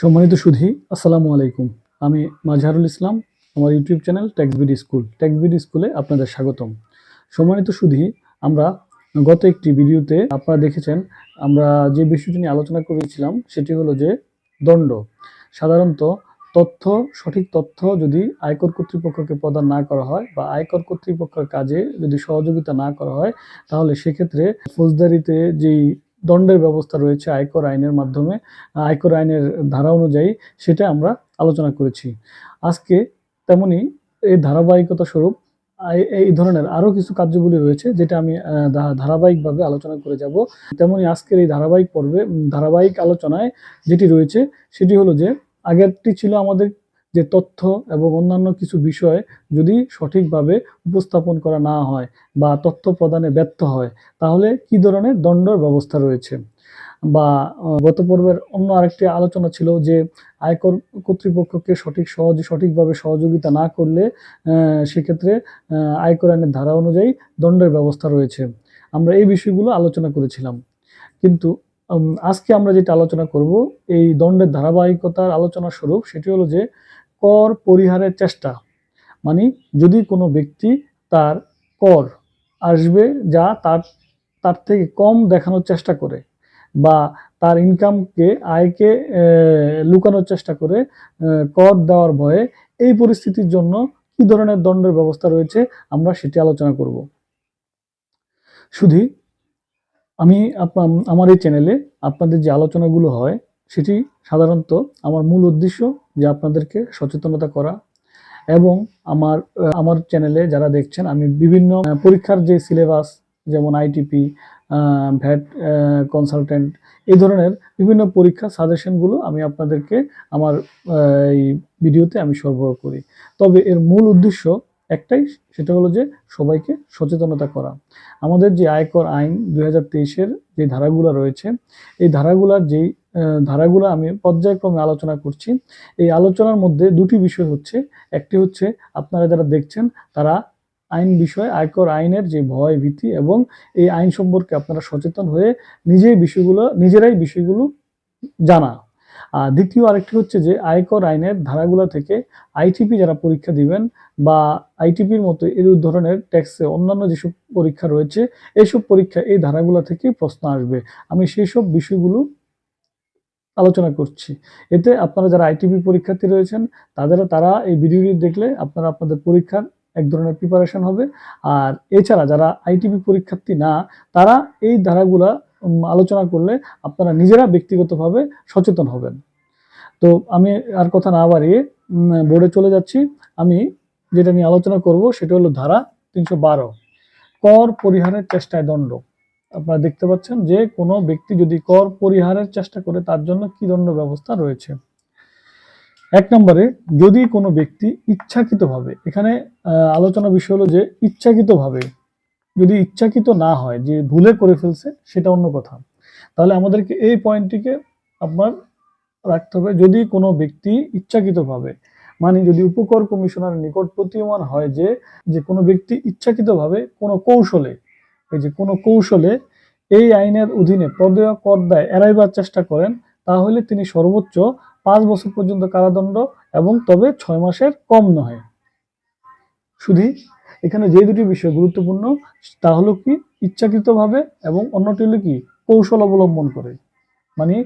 সম্মানিত সুধী, আসসালামু আলাইকুম। আমি মাজহারুল ইসলাম, আমার YouTube channel TaxBD school. TaxBD স্কুলে আপনাদের স্বাগতম। সম্মানিত সুধী, আমরা গত একটি ভিডিওতে আপনারা দেখেছেন, আমরা যে বিষয়টি নিয়ে আলোচনা করেছিলাম, সেটি হলো যে দণ্ড। সাধারণত তথ্য, সঠিক তথ্য যদি আয়কর কর্তৃপক্ষকে প্রদান না করা হয় বা আয়কর কর্তৃপক্ষের কাজে যদি সহযোগিতা না করা হয়, তাহলে সেক্ষেত্রে ফৌজদারিতে যেই দণ্ডের ব্যবস্থা রয়েছে আয়কর আইনের মাধ্যমে, আয়কর আইনের ধারা অনুযায়ী সেটা আমরা আলোচনা করেছি। আজকে তেমনি এই ধারাবাহিকতা স্বরূপ এই ধরনের আরও কিছু কার্যগুলি রয়েছে যেটা আমি ধারাবাহিকভাবে আলোচনা করে যাব। তেমনি আজকের এই ধারাবাহিক পর্বে, ধারাবাহিক আলোচনায় যেটি রয়েছে সেটি হলো যে, আগেরটি ছিল আমাদের যে তথ্য এবং অন্যান্য কিছু বিষয় যদি সঠিকভাবে উপস্থাপন করা না হয় বা তথ্য প্রদানে ব্যর্থ হয়, তাহলে কি ধরনের দণ্ডর ব্যবস্থা রয়েছে? বা গত পর্বের অন্য আরেকটি আলোচনা ছিল যে আয়কর কর্তৃপক্ষকে সঠিক, সহজ সঠিকভাবে সহযোগিতা না করলে সেক্ষেত্রে আয়কর আইনের ধারা অনুযায়ী দণ্ডের ব্যবস্থা রয়েছে। আমরা এই বিষয়গুলো আলোচনা করেছিলাম। কিন্তু আজকে আমরা যেটা আলোচনা করব, এই দণ্ডের ধারাবাহিকতার আলোচনা স্বরূপ সেটি হলো যে কর পরিহারের চেষ্টা। মানে যদি কোনো ব্যক্তি তার কর আসবে যা তার তার থেকে কম দেখানোর চেষ্টা করে বা তার ইনকামকে আয়কে লুকানোর চেষ্টা করে কর দেওয়ার ভয়ে এই পরিস্থিতির জন্য কি ধরনের দণ্ডের ব্যবস্থা রয়েছে আমরা সেটি আলোচনা করব। শুধু আমি আপনা- আমার এই চ্যানেলে আপনাদের যে আলোচনাগুলো হয় সেটি সাধারণত আমার মূল উদ্দেশ্য যে আপনাদেরকে সচেতনতা করা এবং আমার আমার চ্যানেলে যারা দেখছেন, আমি বিভিন্ন পরীক্ষার যে সিলেবাস যেমন আইটিপি ভ্যাট কনসালটেন্ট এই ধরনের বিভিন্ন পরীক্ষার সাজেশনগুলো আমি আপনাদেরকে আমার এই ভিডিওতে আমি সরবরাহ করি। তবে এর মূল উদ্দেশ্য একটাই, সেটা হলো যে সবাইকে সচেতনতা করা। আমাদের যে আয়কর আইন দুই হাজার যে ধারাগুলো রয়েছে, এই ধারাগুলার যেই ধারাগুলো আমি পর্যায়ক্রমে আলোচনা করছি। এই আলোচনার মধ্যে দুটি বিষয় হচ্ছে। একটি হচ্ছে, আপনারা যারা দেখছেন, তারা আইন বিষয়, আয়কর আইনের যে ভয় ভীতি এবং এই আইন সম্পর্কে আপনারা সচেতন হয়ে নিজেই বিষয়গুলো, নিজেরাই বিষয়গুলো জানা। আর দ্বিতীয় আরেকটি হচ্ছে যে, আয়কর আইনের ধারাগুলো থেকে আইটিপি যারা পরীক্ষা দিবেন বা আইটিপির মতো এই ধরনের ট্যাক্সে অন্যান্য যেসব পরীক্ষা রয়েছে এইসব পরীক্ষা এই ধারাগুলো থেকে প্রশ্ন আসবে। আমি সেই সব বিষয়গুলো আলোচনা করছি। এতে আপনারা যারা আইটিপি পরীক্ষার্থী রয়েছেন তাদের তারা এই ভিডিওটি দেখলে আপনারা আপনাদের পরীক্ষার এক ধরনের প্রিপারেশন হবে। আর এছাড়া যারা আইটিপি পরীক্ষার্থী না, তারা এই ধারাগুলা আলোচনা করলে আপনারা নিজেরা ব্যক্তিগতভাবে সচেতন হবেন। তো আমি আর কথা না বাড়িয়ে বোর্ডে চলে যাচ্ছি। আমি যেটা নিয়ে আলোচনা করব, সেটা হলো ধারা তিনশো বারো। কর পরিহারের চেষ্টায় দণ্ড। আপনারা দেখতে পাচ্ছেন যে কোনো ব্যক্তি যদি কর পরিহারের চেষ্টা করে, তার জন্য কি দণ্ড ব্যবস্থা রয়েছে? এক নম্বরে, যদি কোনো ব্যক্তি ইচ্ছাকৃতভাবে, এখানে আলোচনা বিষয় হলো যে ইচ্ছাকৃতভাবে, যদি ইচ্ছাকৃত না হয়, যে ভুলে করে ফেলছে, সেটা অন্য কথা। তাহলে আমাদেরকে এই পয়েন্টটিকে আপনার রাখতে হবে। যদি কোনো ব্যক্তি ইচ্ছাকৃতভাবে মানে যদি উপকর কমিশনার নিকট প্রতীয়মান হয় যে যে কোনো ব্যক্তি ইচ্ছাকৃতভাবে কোনো কৌশলে এই যে কোনো কৌশলে এই আইনের অধীনে প্রদেয় কর দায় এড়াইবার চেষ্টা করেন, তাহলে তিনি সর্বোচ্চ পাঁচ বছর পর্যন্ত কারাদণ্ড এবং তবে ছয় মাসের কম নয় শুধু এখানে যে দুটি বিষয় গুরুত্বপূর্ণ, তা হলো কি? ইচ্ছাকৃতভাবে এবং অন্যটি হলো কি? কৌশল অবলম্বন করে। মানে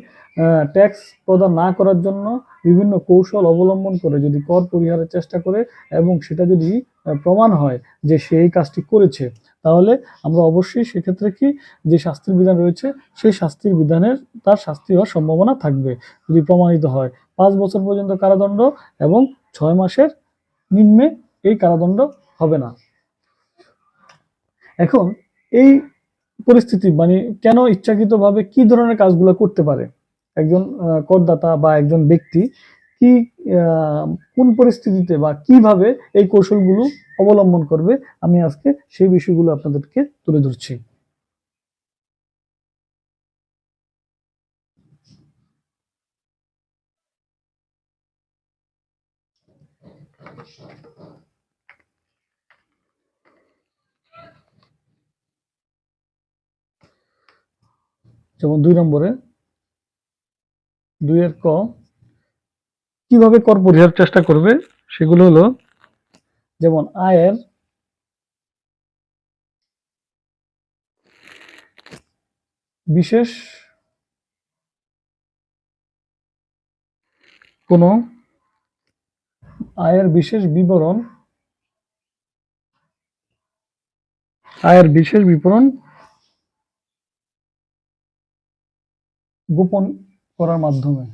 ট্যাক্স প্রদান না করার জন্য বিভিন্ন কৌশল অবলম্বন করে যদি কর পরিহারের চেষ্টা করে এবং সেটা যদি প্রমাণ হয় যে সে এই কাজটি করেছে, তাহলে আমরা অবশ্যই সেক্ষেত্রে কি যে শাস্তির বিধান রয়েছে, সেই শাস্তির বিধানের তার শাস্তি হওয়ার সম্ভাবনা থাকবে। যদি প্রমাণিত হয়, পাঁচ বছর পর্যন্ত কারাদণ্ড এবং ছয় মাসের নিম্নে এই কারাদণ্ড হবে না। এখন এই পরিস্থিতি মানে কেন ইচ্ছাকৃতভাবে কি ধরনের কাজগুলো করতে পারে? একজন করদাতা বা একজন ব্যক্তি কি কোন পরিস্থিতিতে বা কীভাবে এই কৌশলগুলো অবলম্বন করবে? আমি আজকে সেই বিষয়গুলো আপনাদেরকে তুলে ধরছি। যেমন দুই নম্বরে, দুইয়ের ক, কীভাবে কর পরিহার চেষ্টা করবে? সেগুলো হলো, যেমন আয়ের, বিশেষ কোনো আয়ের বিশেষ বিবরণ, আয়ের বিশেষ বিবরণ গোপন করার মাধ্যমে।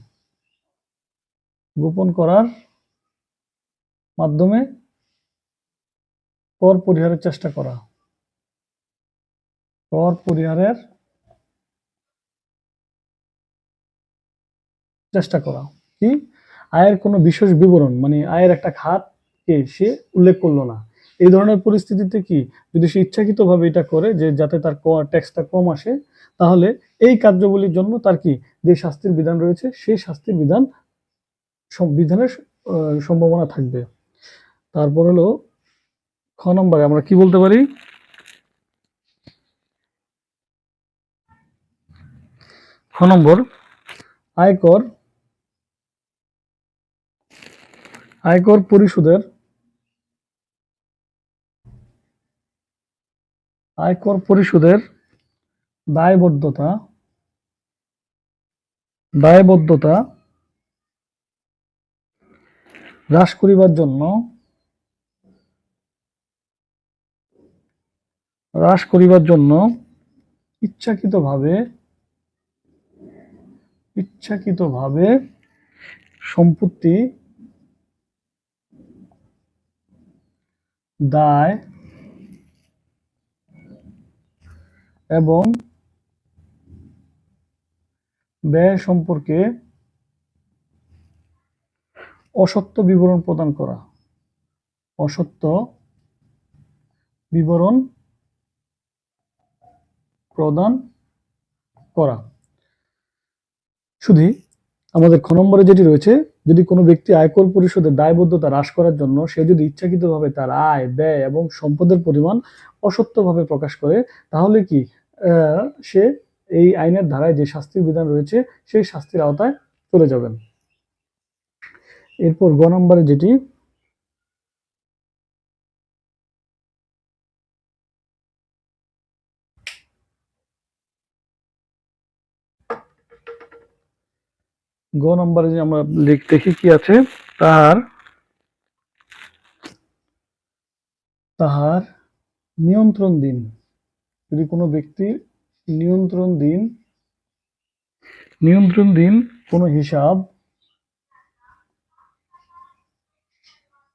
গোপন করার মাধ্যমে কর পরিহারের চেষ্টা করা। কর পরিহারের চেষ্টা করা। কি? আয়ের কোনো বিশেষ বিবরণ মানে আয়ের একটা খাতকে সে উল্লেখ করল না। এই ধরনের পরিস্থিতিতে কি যদি সে ইচ্ছাকৃতভাবে এটা করে যে যাতে তার ট্যাক্সটা কম আসে তাহলে এই কার্যগুলির জন্য তার কি যে শাস্তির বিধান রয়েছে সেই শাস্তির বিধান সংবিধানের আহ, সম্ভাবনা থাকবে। তারপর হলো খ নম্বরে আমরা কি বলতে পারি? খ নম্বর আয়কর আয়কর পরিশোধের আয়কর পরিশোধের দায়বদ্ধতা দায়বদ্ধতা হ্রাস করিবার জন্য হ্রাস করিবার জন্য ইচ্ছাকৃতভাবে ইচ্ছাকৃতভাবে সম্পত্তি দায় এবং ব্যয় সম্পর্কে অসত্য বিবরণ প্রদান করা। অসত্য বিবরণ প্রদান করা। শুধু আমাদের খ নম্বরে যেটি রয়েছে, যদি কোনো ব্যক্তি আয়কর পরিশোধের দায়বদ্ধতা হ্রাস করার জন্য সে যদি ইচ্ছাকৃতভাবে তার আয়, ব্যয় এবং সম্পদের পরিমাণ অসত্যভাবে প্রকাশ করে, তাহলে কি সে এই আইনের ধারায় যে শাস্তির বিধান রয়েছে, সেই শাস্তির আওতায় চলে যাবেন। এরপর গ নম্বরে যেটি, গ নম্বরে যে আমরা দেখি কি আছে, তাহার তাহার নিয়ন্ত্রণ দিন। যদি কোনো ব্যক্তির নিয়ন্ত্রণ দিন নিয়ন্ত্রণ দিন কোনো হিসাব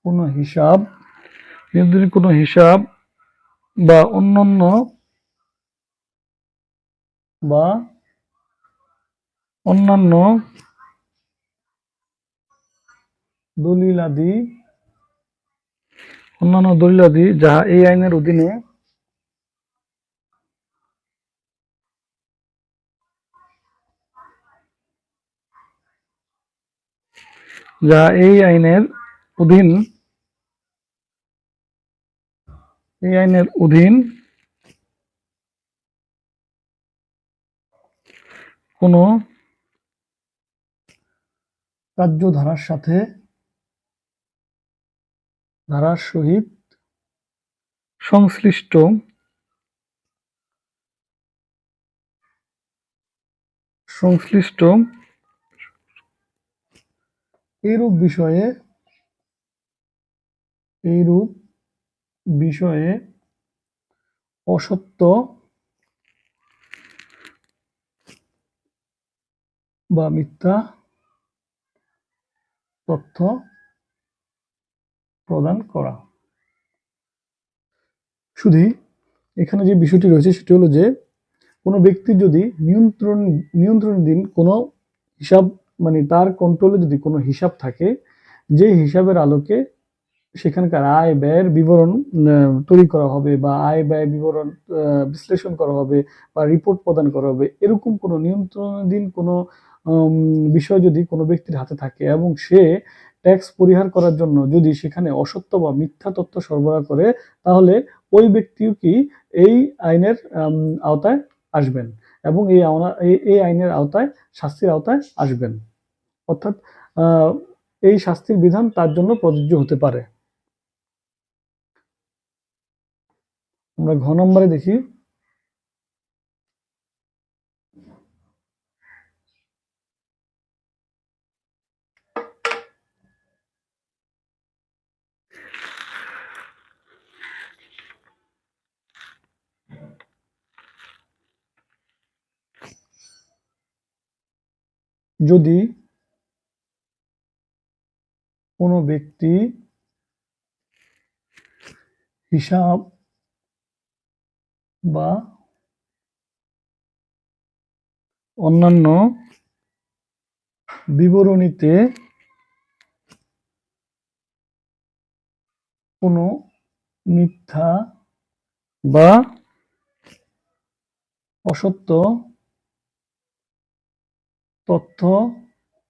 কোনো হিসাব নিয়ন্ত্রণ কোনো হিসাব বা অন্যান্য বা অন্যান্য দলিলাদি অন্যান্য দলিলাদি যাহা এই আইনের অধীনে যা এই আইনের অধীন এই আইনের অধীন কোনো কার্যধারার সাথে ধারার সহিত সংশ্লিষ্ট সংশ্লিষ্ট এইরূপ বিষয়ে এইরূপ বিষয়ে অসত্য বা মিথ্যা তথ্য প্রদান করা। শুধু এখানে যে বিষয়টি রয়েছে সেটি হলো যে, কোনো ব্যক্তির যদি নিয়ন্ত্রণ, নিয়ন্ত্রণাধীন কোনো হিসাব মানে তার কন্ট্রোলে যদি কোনো হিসাব থাকে যে হিসাবের আলোকে সেখানকার আয় ব্যয়ের বিবরণ তৈরি করা হবে বা আয় ব্যয় বিবরণ বিশ্লেষণ করা হবে বা রিপোর্ট প্রদান করা হবে, এরকম কোনো নিয়ন্ত্রণাধীন কোনো বিষয় যদি কোনো ব্যক্তির হাতে থাকে এবং সে ট্যাক্স পরিহার করার জন্য যদি সেখানে অসত্য বা মিথ্যা তথ্য সরবরাহ করে, তাহলে ওই ব্যক্তিও কি এই আইনের আওতায় আসবেন এবং এই এই আইনের আওতায়, শাস্তির আওতায় আসবেন। অর্থাৎ এই শাস্তির বিধান তার জন্য প্রযোজ্য হতে পারে। আমরা ঘ নম্বরে দেখি। যদি কোনো ব্যক্তি হিসাব বা অন্যান্য বিবরণীতে কোনো মিথ্যা বা অসত্য তথ্য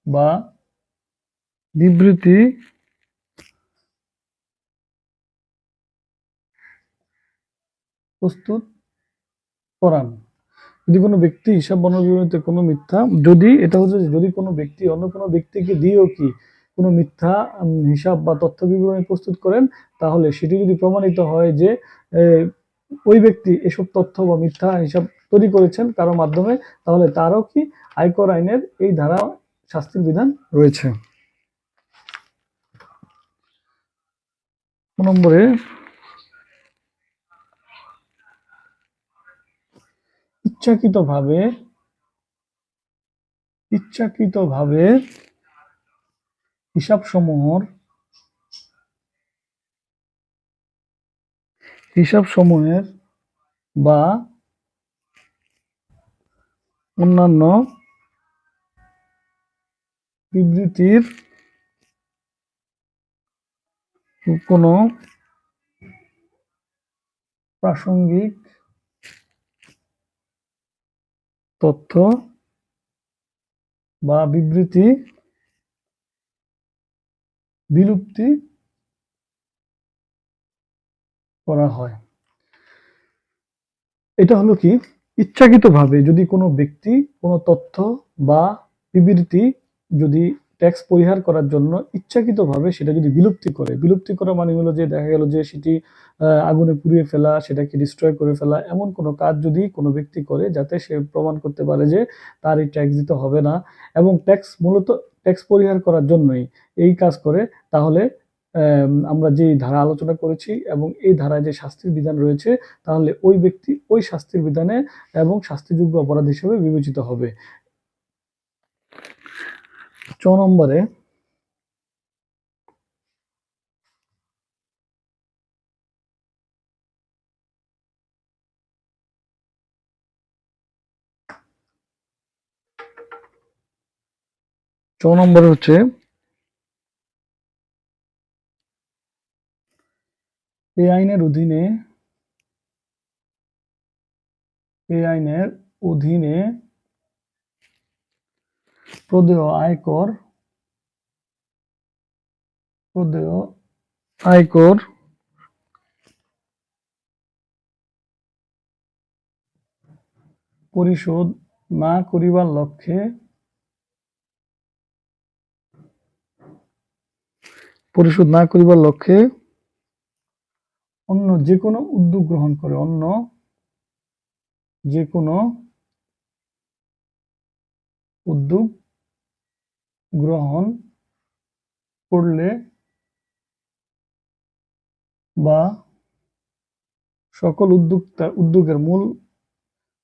বা বিবৃতি প্রস্তুত করান। যদি কোনো ব্যক্তি হিসাব বর্ণনা বিবরণীতে কোনো মিথ্যা, যদি এটা হচ্ছে যদি কোনো ব্যক্তি অন্য কোনো ব্যক্তিকে দিয়েও কি কোনো মিথ্যা হিসাব বা তথ্য বিবরণী প্রস্তুত করেন, তাহলে সেটি যদি প্রমাণিত হয় যে ওই ব্যক্তি এসব তথ্য বা মিথ্যা হিসাব তৈরি করেছেন কারও মাধ্যমে, তাহলে তারও কি আয়কর আইনের এই ধারা শাস্তির বিধান রয়েছে। নম্বরে। ইচ্ছাকৃতভাবে ইচ্ছাকৃতভাবে হিসাব সমূহর বা অন্যান্য বিবৃতির কোনো প্রাসঙ্গিক তথ্য বা বিবৃতি, বিলুপ্তি করা হয়। এটা হলো কি? ইচ্ছাকৃতভাবে যদি কোনো ব্যক্তি কোনো তথ্য বা বিবৃতি যদি ট্যাক্স পরিহার করার জন্য ইচ্ছাকৃতভাবে সেটা যদি বিলুপ্তি করে, বিলুপ্তি করা মানে হলো যে দেখা গেল যে সেটি আগুনে পুড়িয়ে ফেলা, সেটাকে ডিস্ট্রয় করে ফেলা, এমন কোনো কাজ যদি কোনো ব্যক্তি করে যাতে সে প্রমাণ করতে পারে যে তার এই ট্যাক্স দিতে হবে না এবং ট্যাক্স মূলত ট্যাক্স পরিহার করার জন্যই এই কাজ করে, তাহলে আমরা যে ধারা আলোচনা করেছি এবং এই ধারায় যে শাস্তির বিধান রয়েছে, তাহলে ওই ব্যক্তি ওই শাস্তির বিধানে এবং শাস্তিযোগ্য অপরাধ হিসেবে বিবেচিত হবে। চ নম্বরে। চ নম্বরে হচ্ছে এই আইনের অধীনে এই আইনের অধীনে প্রদেয় আয়কর প্রদেয় আয়কর, পরিশোধ না করিবার লক্ষ্যে পরিশোধ না করিবার লক্ষ্যে অন্য যে কোনো উদ্যোগ গ্রহণ করে, অন্য যে কোনো উদ্যোগ গ্রহণ করলে বা সকল উদ্যোক্তা, উদ্যোগের মূল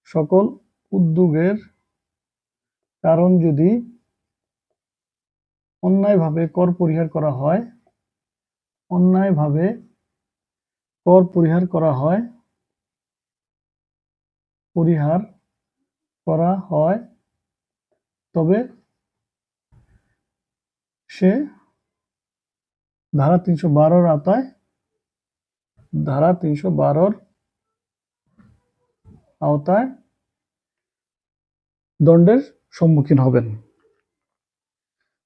সকল উদ্যোগের কারণ যদি অন্যায়ভাবে কর পরিহার করা হয়, অন্যায়ভাবে কর পরিহার করা হয়, পরিহার করা হয়, তবে সে ধারা তিনশো বারোর আওতায়, ধারা তিনশো বারোর আওতায় দণ্ডের সম্মুখীন হবেন।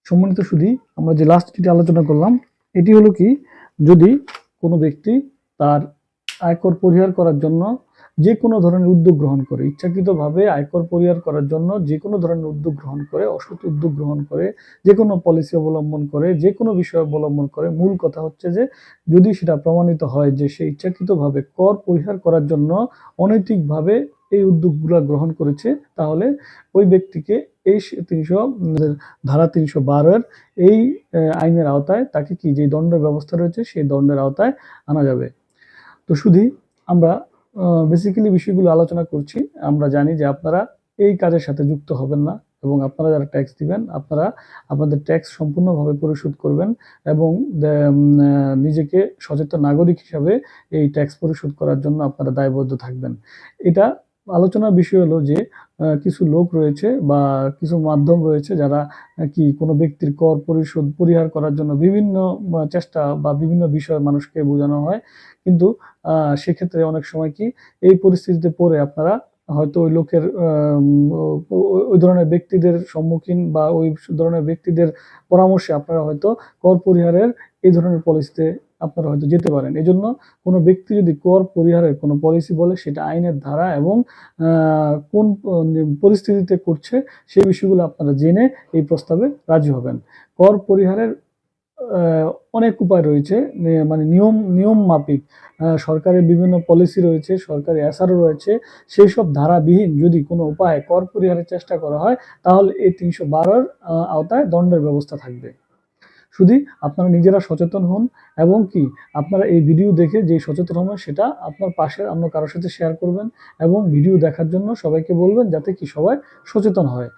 সম্মানিত শুধু আমরা যে লাস্ট যেটি আলোচনা করলাম, এটি হলো কি, যদি কোনো ব্যক্তি তার আয়কর পরিহার করার জন্য যে কোনো ধরনের উদ্যোগ গ্রহণ করে, ইচ্ছাকৃতভাবে আয়কর পরিহার করার জন্য যে কোনো ধরনের উদ্যোগ গ্রহণ করে, অসৎ উদ্যোগ গ্রহণ করে, যে কোনো পলিসি অবলম্বন করে, যে কোনো বিষয় অবলম্বন করে, মূল কথা হচ্ছে যে যদি সেটা প্রমাণিত হয় যে সে ইচ্ছাকৃতভাবে কর পরিহার করার জন্য অনৈতিকভাবে এই উদ্যোগগুলো গ্রহণ করেছে, তাহলে ওই ব্যক্তিকে এই তিনশো ধারা তিনশো বারোর এই আইনের আওতায় তাকে কি যে দণ্ড ব্যবস্থা রয়েছে, সেই দণ্ডের আওতায় আনা যাবে। তো শুধু আমরা বেসিক্যালি বিষয়গুলো আলোচনা করছি। আমরা জানি যে আপনারা এই কাজের সাথে যুক্ত হবেন না এবং আপনারা যারা ট্যাক্স দিবেন, আপনারা আপনাদের ট্যাক্স সম্পূর্ণভাবে পরিশোধ করবেন এবং নিজেকে সচেতন নাগরিক হিসাবে এই ট্যাক্স পরিশোধ করার জন্য আপনারা দায়বদ্ধ থাকবেন। এটা আলোচনার বিষয় হলো যে কিছু লোক রয়েছে বা কিছু মাধ্যম রয়েছে যারা কি কোনো ব্যক্তির কর পরিশোধ, পরিহার করার জন্য বিভিন্ন চেষ্টা বা বিভিন্ন বিষয় মানুষকে বোঝানো হয়। কিন্তু সেক্ষেত্রে অনেক সময় কি এই পরিস্থিতিতে পড়ে আপনারা হয়তো ওই লোকের ওই ধরনের ব্যক্তিদের সম্মুখীন বা ওই ধরনের ব্যক্তিদের পরামর্শে আপনারা হয়তো কর পরিহারের এই ধরনের পলিসিতে আপনারা হয়তো যেতে পারেন। এই জন্য কোনো ব্যক্তি যদি কর পরিহারের কোনো পলিসি বলে, সেটা আইনের ধারা এবং কোন পরিস্থিতিতে করছে, সেই বিষয়গুলো আপনারা জেনে এই প্রস্তাবে রাজি হবেন। কর পরিহারের অনেক উপায় রয়েছে মানে নিয়ম নিয়ম মাফিক সরকারের বিভিন্ন পলিসি রয়েছে, সরকারি এসআরও রয়েছে, সেই সব ধারাবিহীন যদি কোনো উপায়ে কর পরিহারের চেষ্টা করা হয়, তাহলে এই তিনশো বারোর আওতায় দণ্ডের ব্যবস্থা থাকবে। শুধু আপনারা নিজেরা সচেতন হন এবং কি আপনারা এই ভিডিও দেখে যে সচেতন হবেন সেটা আপনার পাশের অন্য কারোর সাথে শেয়ার করবেন এবং ভিডিও দেখার জন্য সবাইকে বলবেন যাতে কি সবাই সচেতন হয়।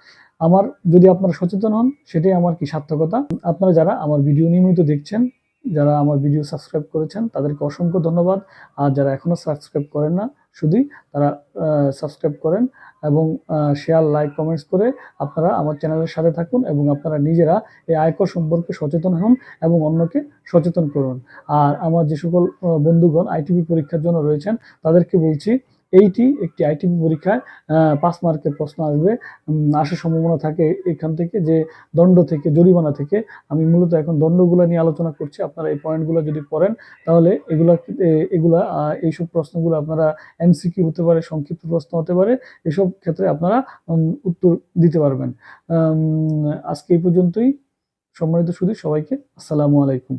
আমার যদি আপনারা সচেতন হন, সেটাই আমার কি সার্থকতা। আপনারা যারা আমার ভিডিও নিয়মিত দেখছেন, যারা আমার ভিডিও সাবস্ক্রাইব করেছেন, তাদেরকে অসংখ্য ধন্যবাদ। আর যারা এখনও সাবস্ক্রাইব করেন না, শুধুই তারা সাবস্ক্রাইব করেন। এবং শেয়ার লাইক কমেন্টস করে আপনারা আমার চ্যানেলের সাথে থাকুন এবং আপনারা নিজেরা এই আয়কর সম্পর্কে সচেতন হন এবং অন্যকে সচেতন করুন। আর আমার যে সকল বন্ধুগণ আইটিভি পরীক্ষার জন্য রয়েছেন, তাদেরকে বলছি এইটি একটি আইটিপি পরীক্ষায় পাঁচ মার্কের প্রশ্ন আসবে। আসার সম্ভাবনা থাকে এখান থেকে যে দণ্ড থেকে, জরিমানা থেকে। আমি মূলত এখন দণ্ডগুলো নিয়ে আলোচনা করছি। আপনারা এই পয়েন্টগুলো যদি পড়েন, তাহলে এগুলা এগুলা এইসব প্রশ্নগুলো আপনারা এমসিকিউ হতে পারে, সংক্ষিপ্ত প্রশ্ন হতে পারে, এসব ক্ষেত্রে আপনারা উত্তর দিতে পারবেন। আজকে এই পর্যন্তই। সম্মানিত শুধু সবাইকে আসসালামু আলাইকুম।